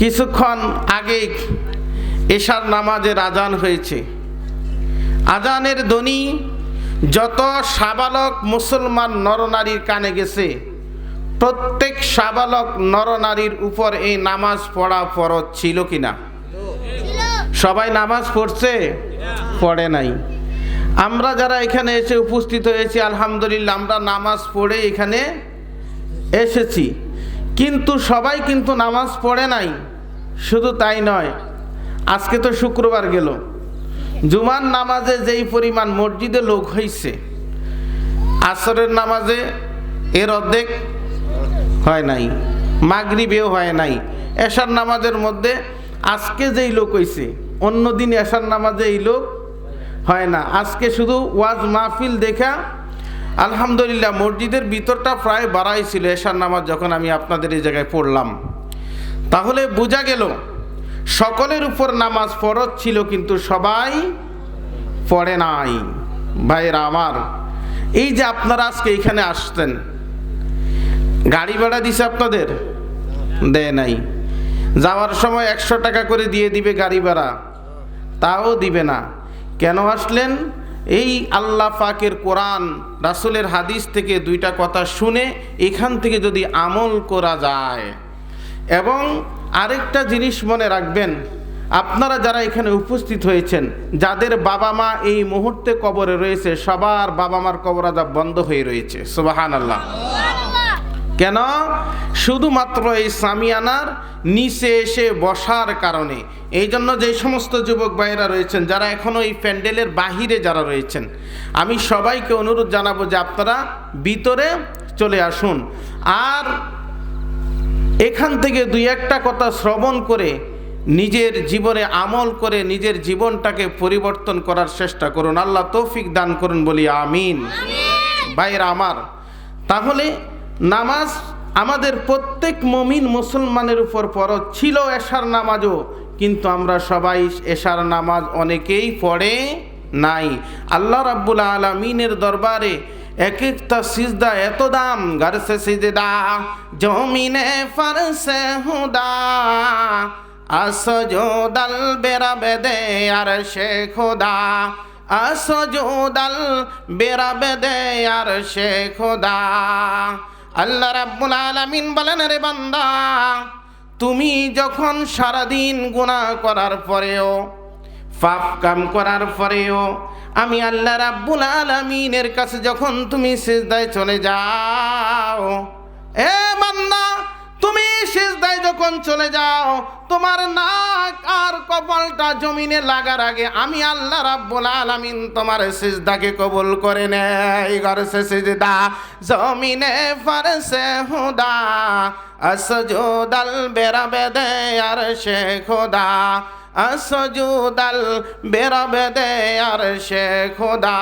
কিছুক্ষণ আগে এশার নামাজের আজান হয়েছে। আজানের ধ্বনি যত সাবালক মুসলমান নরনারীর কানে গেছে, প্রত্যেক সাবালক নরনারীর উপর এই নামাজ পড়া ফরজ ছিল কিনা? সবাই নামাজ পড়ছে? পড়ে নাই। আমরা যারা এখানে এসে উপস্থিত হয়েছি, আলহামদুলিল্লাহ, আমরা নামাজ পড়ে এখানে এসেছি। কিন্তু সবাই কিন্তু নামাজ পড়ে নাই। শুধু তাই নয়, আজকে তো শুক্রবার গেল। জুমার নামাজে যেই পরিমাণ মসজিদে লোক হয়েছে আসরের নামাজে এর অর্ধেক হয় নাই, মাগরিবেও হয় নাই। এশার নামাজের মধ্যে আজকে যেই লোক হয়েছে অন্যদিন এশার নামাজে এই লোক হয় না। আজকে শুধু ওয়াজ মাহফিল দেখা আলহামদুলিল্লাহ, মসজিদের ভিতরটা প্রায় বাড়াই ছিল, এশার নামাজ যখন আমি আপনাদের এই জায়গায় পড়লাম। তাহলে বোঝা গেল, সকলের উপর নামাজ ফরজ ছিল কিন্তু সবাই পড়ে নাই। ভাইয়েরা আমার, এই যে আপনারা আজকে এইখানে আসতেন গাড়ি ভাড়া দিছে আপনাদের? দেয় নাই। যাওয়ার সময় একশো টাকা করে দিয়ে দিবে গাড়ি ভাড়া, তাও দিবে না। কেন আসলেন? এই আল্লাহ পাকের কোরআন, রাসুলের হাদিস থেকে দুইটা কথা শুনে এখান থেকে যদি আমল করা যায়। এবং আরেকটা জিনিস মনে রাখবেন, আপনারা যারা এখানে উপস্থিত হয়েছেন, যাদের বাবা মা এই মুহূর্তে কবরে রয়েছে, সবার বাবা মার কবর আজাব বন্ধ হয়ে রয়েছে। সুবাহান আল্লাহ কেন? শুধুমাত্র এই সামিয়ানার নিচে এসে বসার কারণে। এই জন্য যে সমস্ত যুবক ভাইয়েরা রয়েছেন যারা এখনও এই প্যান্ডেলের বাহিরে যারা রয়েছেন আমি সবাইকে অনুরোধ জানাব যে আপনারা ভিতরে চলে আসুন। আর এখান থেকে দুই একটা কথা শ্রবণ করে নিজের জীবনে আমল করে নিজের জীবনটাকে পরিবর্তন করার চেষ্টা করুন। আল্লাহ তৌফিক দান করুন বলি আমিন। বাইরা আমার তাহলে নামাজ আমাদের প্রত্যেক মমিন মুসলমানের উপর ফরজ। ছিল এশার নামাজও, কিন্তু আমরা সবাই এশার নামাজ অনেকেই পড়ে নাই। আল্লাহ রাব্বুল আলমিনের দরবারে এক একটা সিজদা এত দাম। গারসে সিজদা, জমিনে ফারসে হুদা আসজোদাল বেরা বেদে আর সে খোদা বেরা বেদে আর সে খোদা। আল্লাহ রাব্বুল আলামিন বলেন রে বান্দা, তুমি যখন সারাদিন গুনাহ করার পরেও, পাপ কাম করার পরেও, আমি আল্লাহ রাব্বুল আলামিনের কাছে যখন তুমি সিজদায় চলে যাও, এ বান্দা যখন চলে যাও। তোমার নাক আর কপালটা জমিনে লাগার আগে আমি আল্লাহ রাব্বুল আলামিন তোমার সিজদাকে কবুল করে নেই। গরসে সিজদা, জমিনে ফারসে হুদা, আসজুদাল বেরা বেদে আর সে খোদা, আসজুদাল বেরা বেদে আর সে খোদা।